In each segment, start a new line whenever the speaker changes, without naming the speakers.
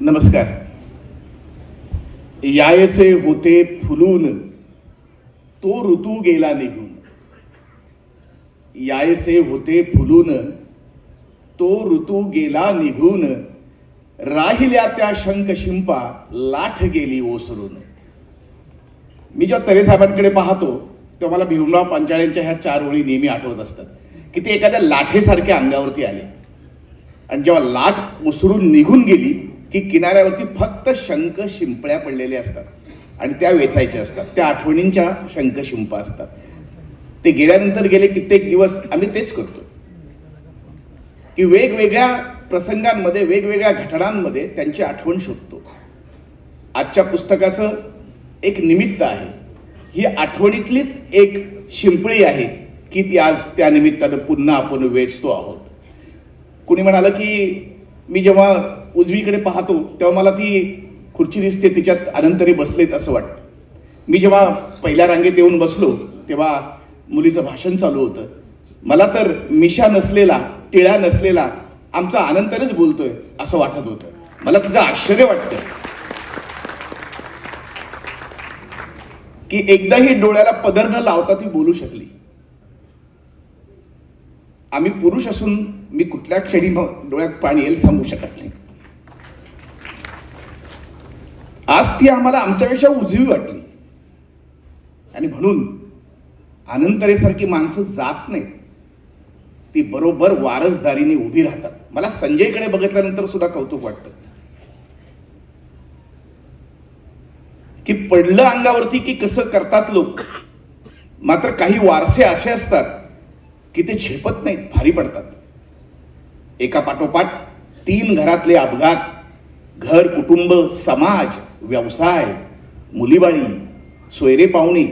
नमस्कार. यायचे होते फुलून तो ऋतू गेला निघून. यायचे होते फुलून तो ऋतू गेला निघून. राहिल्या त्या शंख शिंपा लाठ गेली ओसरून. मी जेव्हा तरे साहेबांकडे पाहतो तेव्हा मला भीमराव पांचाळ्यांच्या ह्या चार ओळी नेहमी आठवत असतात. की ते एखाद्या लाठेसारख्या अंगावरती आले. आणि जेव्हा लाट ओसरून निघून गेली की किनाऱ्यावरती फक्त शंख शिंपळ्या पडलेल्या असतात आणि त्या वेचायच्या असतात. त्या आठवणींच्या शंख शिंपा असतात. ते गेल्यानंतर गेले कित्येक दिवस आम्ही तेच करतो. की वेगवेगळ्या प्रसंगांमध्ये वेगवेगळ्या घटनांमध्ये त्यांची आठवण शोधतो. आजच्या पुस्तकाचं एक निमित्त आहे. ही आठवणीतलीच एक शिंपळी आहे की ती आज त्या निमित्तानं पुन्हा आपण वेचतो आहोत. कुणी म्हणालं की मी जेव्हा उजवीकडे पाहतो तेव्हा मला ती खुर्ची दिसते तिच्यात अनंतरी बसलेत असं वाटतं. मी जेव्हा पहिल्या रांगेत येऊन बसलो तेव्हा मुलीचं भाषण चालू होतं. मला तर मिशा नसलेला टिळा नसलेला आमचा अनंतरच बोलतोय असं वाटत होतं. मला तुझं आश्चर्य वाटतं की एकदाही डोळ्याला पदर न लावता ती बोलू शकली. आम्ही पुरुष असून मी कुठल्या क्षणी डोळ्यात पाणी येईल सांगू शकत नाही आज ती आम्हाला आमच्यापेक्षा उजवी वाटली. आणि म्हणून आनंतरेसारखी माणसं जात नाहीत. ती बरोबर वारसदारीने उभी राहतात. मला संजयकडे बघितल्यानंतर सुद्धा कौतुक वाटतं. की पडलं अंगावरती की कसं करतात लोक. मात्र काही वारसे असे असतात की ते झेपत नाहीत भारी पडतात. एका पाठोपाठ तीन घरातले अपघात घर कुटुंब समाज व्यवसाय मुलीबाळी सोयरे पाहुणे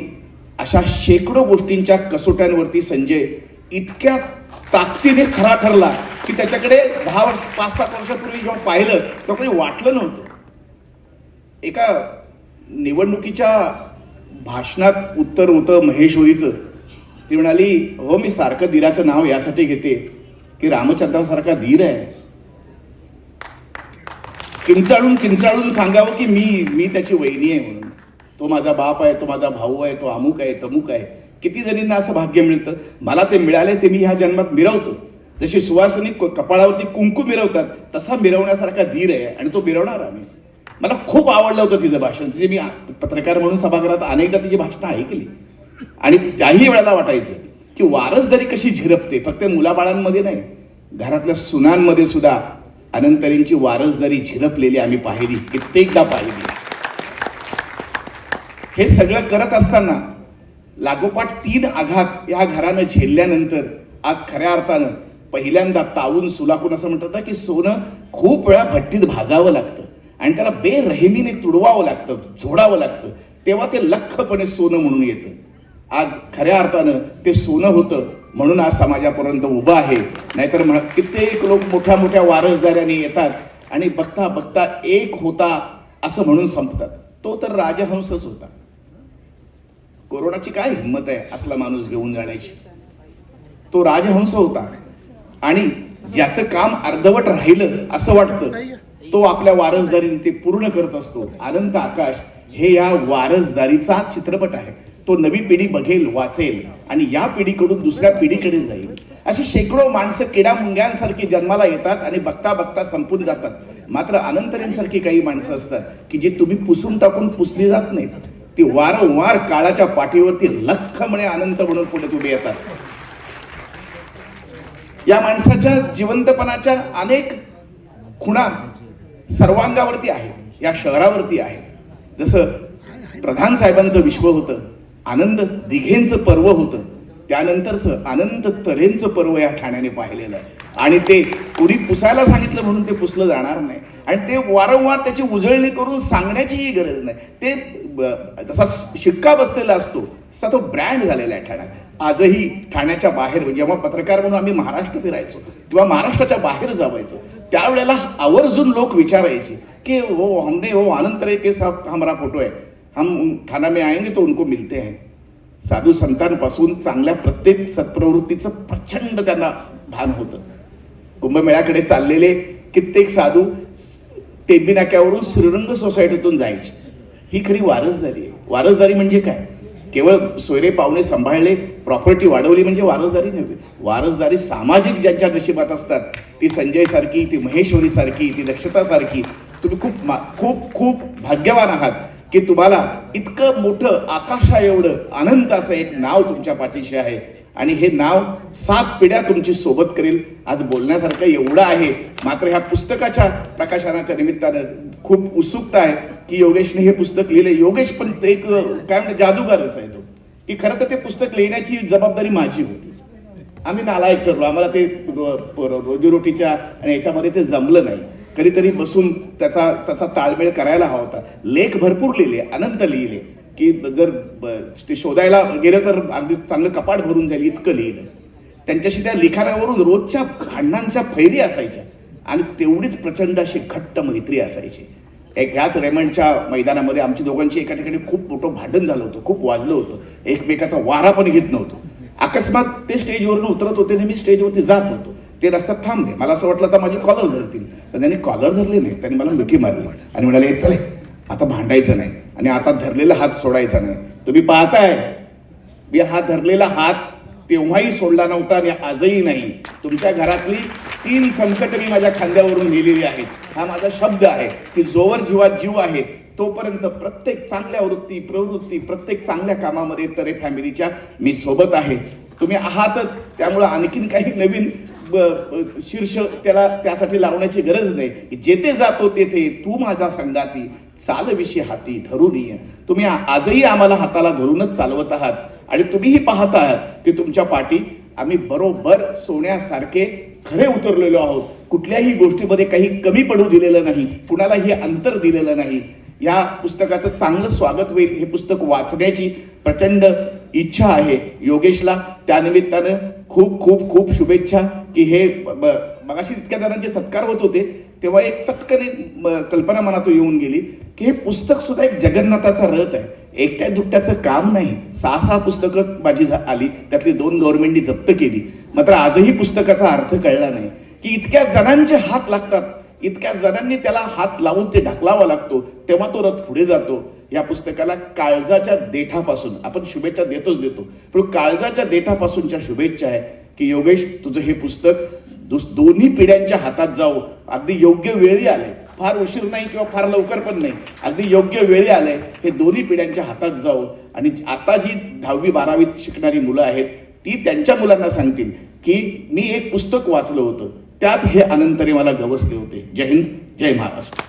अशा शेकडो गोष्टींच्या कसोट्यांवरती संजय इतक्या ताकदीने खरा ठरला की त्याच्याकडे दहा वर्ष पाच सात वर्षापूर्वी जेव्हा पाहिलं तेव्हा काही वाटलं नव्हतं. एका निवडणुकीच्या भाषणात उत्तर होतं महेश्वरीचं ती म्हणाली हो मी सारखं धीराचं नाव यासाठी घेते की रामचंद्रासारखा धीर आहे. किंचाळून किंचाळून सांगावं की मी मी त्याची वहिनी आहे म्हणून. तो माझा बाप आहे तो माझा भाऊ आहे तो अमुक आहे तमुक आहे. किती जणींना असं भाग्य मिळतं? मला ते मिळाले ते मी ह्या जन्मात मिरवतो. जशी सुवासिनी कपाळावरती कुंकू मिरवतात तसा मिरवण्यासारखा धीर आहे आणि तो मिरवणार आम्ही. मला खूप आवडलं होतं तिचं भाषण. तिचे मी पत्रकार म्हणून सभागृहात अनेकदा तिची भाषणं ऐकली. आणि त्याही वेळेला वाटायचं की वारसदारी कशी झिरपते फक्त मुलाबाळांमध्ये नाही घरातल्या सुनांमध्ये सुद्धा अनंतरींची वारसदारी झिरपलेली आम्ही पाहिली कित्येकदा पाहिली. हे सगळं करत असताना लागोपाठ तीन आघात या घरानं झेलल्यानंतर आज खऱ्या अर्थानं पहिल्यांदा तावून सुलाकून असं म्हणतात ना की सोनं खूप वेळा भट्टीत भाजावं लागतं आणि त्याला बेरहिमीने तुडवावं लागतं झोडावं लागतं. तेव्हा ते लख्खपणे सोनं म्हणून येतं. आज खऱ्या अर्थानं ते सोनं होतं म्हणून आज समाजापर्यंत उभं आहे. नाहीतर म्हण कित्येक लोक मोठ्या मोठ्या वारसदाऱ्याने येतात आणि बघता बघता एक होता असं म्हणून संपतात. तो तर राजहंसच होता. कोरोनाची काय हिंमत आहे असला माणूस घेऊन जाण्याची? तो राजहंस होता. आणि ज्याचं काम अर्धवट राहिलं असं वाटतं तो आपल्या वारसदारीने ते पूर्ण करत असतो. अनंत आकाश हे या वारसदारीचा चित्रपट आहे. तो नवी पिढी बघेल वाचेल आणि या पिढीकडून दुसऱ्या पिढीकडे जाईल. अशी शेकडो माणसं किडा मुंग्यांसारखी जन्माला येतात आणि बघता बघता संपून जातात. मात्र अनंतरींसारखी काही माणसं असतात की जी तुम्ही पुसून टाकून पुसली जात नाहीत. ती वारंवार काळाच्या पाठीवरती लख म्हणे अनंत म्हणून पुढे तुम्ही येतात. या माणसाच्या जिवंतपणाच्या अनेक खुणा सर्वांगावरती आहे या शहरावरती आहे जसं प्रधान साहेबांचं विश्व होतं. आनंद दिघेंचं पर्व होतं. त्यानंतरचं आनंद तऱ्हेंचं पर्व या ठाण्याने पाहिलेलं आहे. आणि ते कुणी पुसायला सांगितलं म्हणून ते पुसलं जाणार नाही. आणि ते वारंवार त्याची उजळणी करून सांगण्याचीही गरज नाही. ते तसा शिक्का बसलेला असतो. तसा तो ब्रँड झालेला आहे ठाण्यात. आजही ठाण्याच्या बाहेर म्हणजे जेव्हा पत्रकार म्हणून आम्ही महाराष्ट्र फिरायचो किंवा महाराष्ट्राच्या बाहेर जावायचो त्यावेळेला आवर्जून लोक विचारायचे की वो हो, हमने हो आनंद रे के हा हमारा फोटो आहे. हम थाना में आएंगे तो उनको मिलते हैं। साधू संतांपासून चांगल्या प्रत्येक सत्प्रवृत्तीचं प्रचंड त्यांना भान होतं. कुंभमेळ्याकडे चाललेले कित्येक साधू टेंबी नाक्यावरून श्रीरंग सोसायटीतून जायची. ही खरी वारसदारी आहे. वारसदारी म्हणजे काय? केवळ सोयरे पाहुणे सांभाळले प्रॉपर्टी वाढवली म्हणजे वारसदारी नव्हे. वारसदारी सामाजिक ज्यांच्या नशिबात असतात ती संजय सारखी ती महेश्वरी सारखी ती दक्षता सारखी तुम्ही खूप मा- खूप खूप भाग्यवान आहात. की तुम्हाला इतकं मोठं आकाशा एवढं अनंत असं एक नाव तुमच्या पाठीशी आहे. आणि हे नाव सात पिढ्या तुमची सोबत करेल. आज बोलण्यासारखं एवढं आहे. मात्र ह्या पुस्तकाच्या प्रकाशनाच्या निमित्तानं खूप उत्सुकता आहे की योगेशने हे पुस्तक लिहिले योगेश पण ते एक काय म्हणते जादूगारच आहे तो. की खरं तर ते पुस्तक लिहिण्याची जबाबदारी माझी होती. आम्ही नालायक ठरलो. आम्हाला ते रोजीरोटीच्या आणि याच्यामध्ये ते जमलं नाही. कधीतरी बसून त्याचा त्याचा ताळमेळ करायला हवा होता. लेख भरपूर लिहिले अनंत लिहिले की जर ब- ते शोधायला गेलं तर अगदी चांगलं कपाट भरून जाईल इतकं लिहिलं. त्यांच्याशी त्या लिखाणावरून रोजच्या भांडणांच्या फैरी असायच्या. आणि तेवढीच प्रचंड अशी घट्ट मैत्री असायची. एक ह्याच रेमंडच्या मैदानामध्ये आमची दोघांची एका ठिकाणी खूप मोठं भांडण झालं होतं खूप वाजलं होतं. एकमेकाचा वारा पण घेत नव्हतो. अकस्मात ते स्टेजवरून उतरत होते आणि मी स्टेजवरती जात होतो. ते रस्त्यात थांबले. मला असं वाटलं आता माझी कॉलर धरतील. पण त्यांनी कॉलर धरली नाही. त्यांनी मला मिठी मारली. आणि म्हणाले चले आता भांडायचं नाही. आणि आता धरलेला हात सोडायचा नाही. तुम्ही पाहताय मी हा धरलेला हात तेव्हाही सोडला नव्हता आणि आजही नाही. तुमच्या घरातली तीन संकट मी माझ्या खांद्यावरून लिहिलेली आहेत. हा माझा शब्द आहे की जोवर जीवात जीव आहे तोपर्यंत प्रत्येक चांगल्या वृत्ती प्रवृत्ती प्रत्येक चांगल्या कामामध्ये तरे फॅमिलीच्या मी सोबत आहे. तुम्ही आहातच. त्यामुळं आणखीन काही नवीन शीर्ष त्याला त्यासाठी लावण्याची गरज नाही. जेथे जातो तेथे तू माझ्या संगाती चालविषयी हाती धरून ये तुम्ही आजही आम्हाला हाताला धरूनच चालवत आहात. आणि तुम्हीही पाहत आहात की तुमच्या पाठी आम्ही बरोबर सोन्यासारखे खरे उतरलेलो आहोत. कुठल्याही गोष्टीमध्ये काही कमी पडू दिलेलं नाही. कुणालाही अंतर दिलेलं नाही. या पुस्तकाचं चांगलं स्वागत होईल. हे पुस्तक वाचण्याची प्रचंड इच्छा आहे. योगेशला त्यानिमित्तानं खूप खूप खूप शुभेच्छा की हे मगाशी इतक्या जणांचे सत्कार होत होते तेव्हा एक चटकन म- कल्पना मनातून येऊन गेली की हे पुस्तक सुद्धा एक जगन्नाथाचा रथ आहे. एकट्या दुकट्याचं काम नाही. सहा सहा पुस्तकं माझी झा- आली. त्यातली दोन गव्हर्नमेंटनी जप्त केली. मात्र आजही पुस्तकाचा अर्थ कळला नाही. की इतक्या जणांचे हात लागतात. इतक्या जणांनी त्याला हात लावून ते ढकलावा लागतो. तेव्हा तो रथ पुढे जातो. या पुस्तकाला काळजाच्या देठापासून आपण शुभेच्छा देतोच देतो पण काळजाच्या देठापासूनच्या शुभेच्छा आहे की योगेश तुझं हे पुस्तक दुस- दोन्ही पिढ्यांच्या हातात जाऊ अगदी योग्य वेळी आले. फार उशीर नाही किंवा फार लवकर पण नाही. अगदी योग्य वेळी आलंय हे दोन्ही पिढ्यांच्या हातात जाऊ आणि आता जी दहावी बारावीत शिकणारी मुलं आहेत ती त्यांच्या मुलांना सांगतील की मी एक पुस्तक वाचलं होतं. त्यात हे अनंतरे मला गवसले होते. जय हिंद जय महाराष्ट्र.